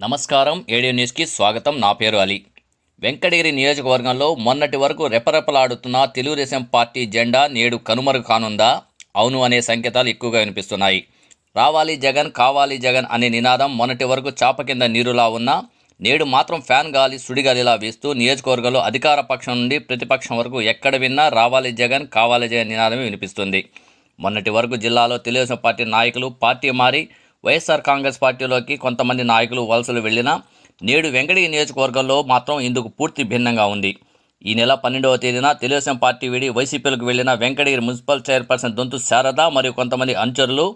నమస్కారం ఏడియో న్యూస్కి స్వాగతం. నా పేరు అలీ. వెంకటగిరి నియోజకవర్గంలో మొన్నటి వరకు రెపరెపలాడుతున్న తెలుగుదేశం పార్టీ జెండా నేడు కనుమరుగు కానుందా అవును అనే సంకేతాలు ఎక్కువగా వినిపిస్తున్నాయి. రావాలి జగన్ కావాలి జగన్ అనే నినాదం మొన్నటి వరకు చాప కింద నీరులా ఉన్నా నేడు మాత్రం ఫ్యాన్ గాలి సుడిగాలిలా వీస్తూ నియోజకవర్గంలో అధికార పక్షం నుండి ప్రతిపక్షం వరకు ఎక్కడ విన్నా రావాలి జగన్ కావాలి జగన్ నినాదమే వినిపిస్తుంది. మొన్నటి వరకు జిల్లాలో తెలుగుదేశం పార్టీ నాయకులు పార్టీ మారి వైఎస్ఆర్ కాంగ్రెస్ పార్టీలోకి కొంతమంది నాయకులు వలసలు వెళ్ళినా నేడు వెంకటగిరి నియోజకవర్గంలో మాత్రం ఇందుకు పూర్తి భిన్నంగా ఉంది. ఈ నెల పన్నెండవ తేదీన తెలుగుదేశం పార్టీ వీడి వైసీపీలకు వెళ్ళిన వెంకటగిరి మున్సిపల్ చైర్పర్సన్ దొంతు శారద మరియు కొంతమంది అనుచరులు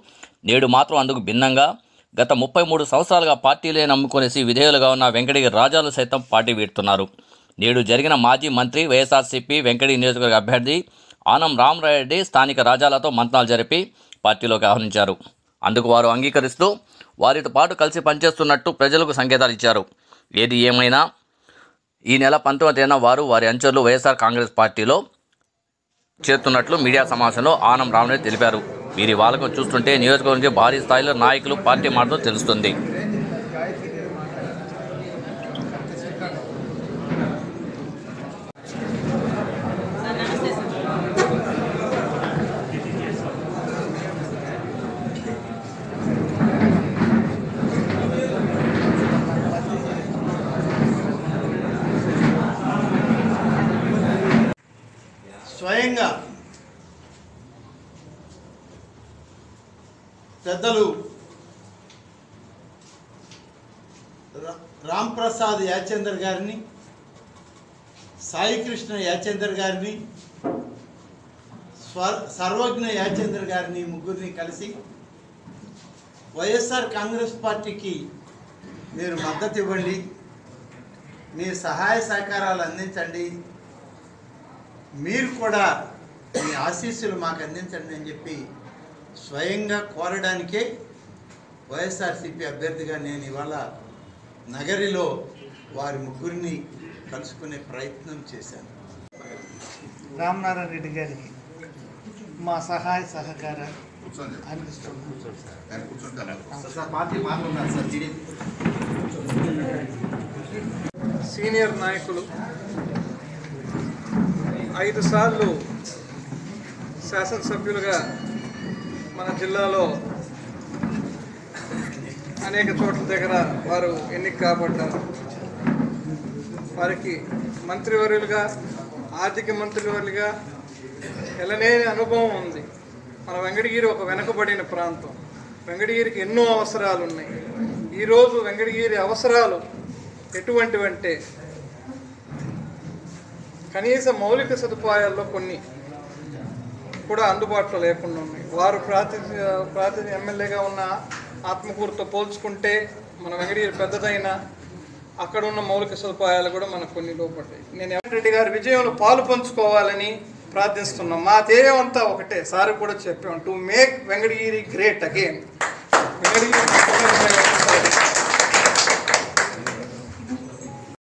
నేడు మాత్రం అందుకు భిన్నంగా గత ముప్పై మూడు సంవత్సరాలుగా పార్టీలే నమ్ముకునేసి విధేయులుగా ఉన్న వెంకటగిరి రాజాలు సైతం పార్టీ వీడుతున్నారు. నేడు జరిగిన మాజీ మంత్రి వైఎస్ఆర్సీపీ వెంకటగిరి నియోజకవర్గ అభ్యర్థి ఆనం రామరారెడ్డి స్థానిక రాజాలతో మంతనాలు జరిపి పార్టీలోకి ఆహ్వానించారు. అందుకు వారు అంగీకరిస్తూ వారితో పాటు కలిసి పనిచేస్తున్నట్టు ప్రజలకు సంకేతాలు ఇచ్చారు. ఏది ఏమైనా ఈ నెల పంతొమ్మిది తేదీన వారు వారి అంచర్లు వైఎస్ఆర్ కాంగ్రెస్ పార్టీలో చేరుతున్నట్లు మీడియా సమావేశంలో ఆనం రామరెడ్డి తెలిపారు. వీరి వాళ్ళకు చూస్తుంటే నియోజకవర్గం నుంచి భారీ స్థాయిలో నాయకులు పార్టీ మాటలు తెలుస్తుంది. స్వయంగా పెద్దలు రా- రామ్ యాచందర్ గారిని సాయికృష్ణ యాచందర్ గారిని స్వ సర్వజ్ఞ యాచందర్ గారిని ముగ్గురిని కలిసి వైఎస్ఆర్ కాంగ్రెస్ పార్టీకి మీరు మద్దతు ఇవ్వండి మీ సహాయ సహకారాలు అందించండి. మీరు కూడా మీ ఆశీస్సులు మాకు అందించండి అని చెప్పి స్వయంగా కోరడానికే వైఎస్ఆర్సీపీ అభ్యర్థిగా నేను ఇవాళ నగరిలో వారి ముగ్గురిని కలుసుకునే ప్రయత్నం చేశాను. రామనారాయణ రెడ్డి గారికి మా సహాయ సహకారాలు అందిస్తున్నాం. సీనియర్ నాయకులు ఐదు సార్లు శాసనసభ్యులుగా మన జిల్లాలో అనేక చోట్ల దగ్గర వారు ఎన్నిక కాబడ్డారు. వారికి మంత్రివర్యులుగా ఆర్థిక మంత్రివర్యులుగా ఎలనేని అనుభవం ఉంది. మన వెంకటగిరి ఒక వెనుకబడిన ప్రాంతం. వెంకటగిరికి ఎన్నో అవసరాలు ఉన్నాయి ఈరోజు వెంకటగిరి అవసరాలు ఎటువంటివంటే కనీస మౌలిక సదుపాయాల్లో కొన్ని కూడా అందుబాటులో లేకుండా ఉన్నాయి. వారు ప్రాతినిధ్య ప్రాతినిధ్య ఎమ్మెల్యేగా ఉన్న ఆత్మకూరుతో పోల్చుకుంటే మన వెంకటగిరి పెద్దదైన అక్కడ ఉన్న మౌలిక సదుపాయాలు కూడా మనకు కొన్ని లోపడ్డాయి. నేను ఎమ్మెల్యే రెడ్డి గారి విజయంలో పాలు పంచుకోవాలని ప్రార్థిస్తున్నాం. మా ధ్యేయం అంతా ఒకటే. సార్ కూడా చెప్పాం to make Venkatagiri great again Venkatagiri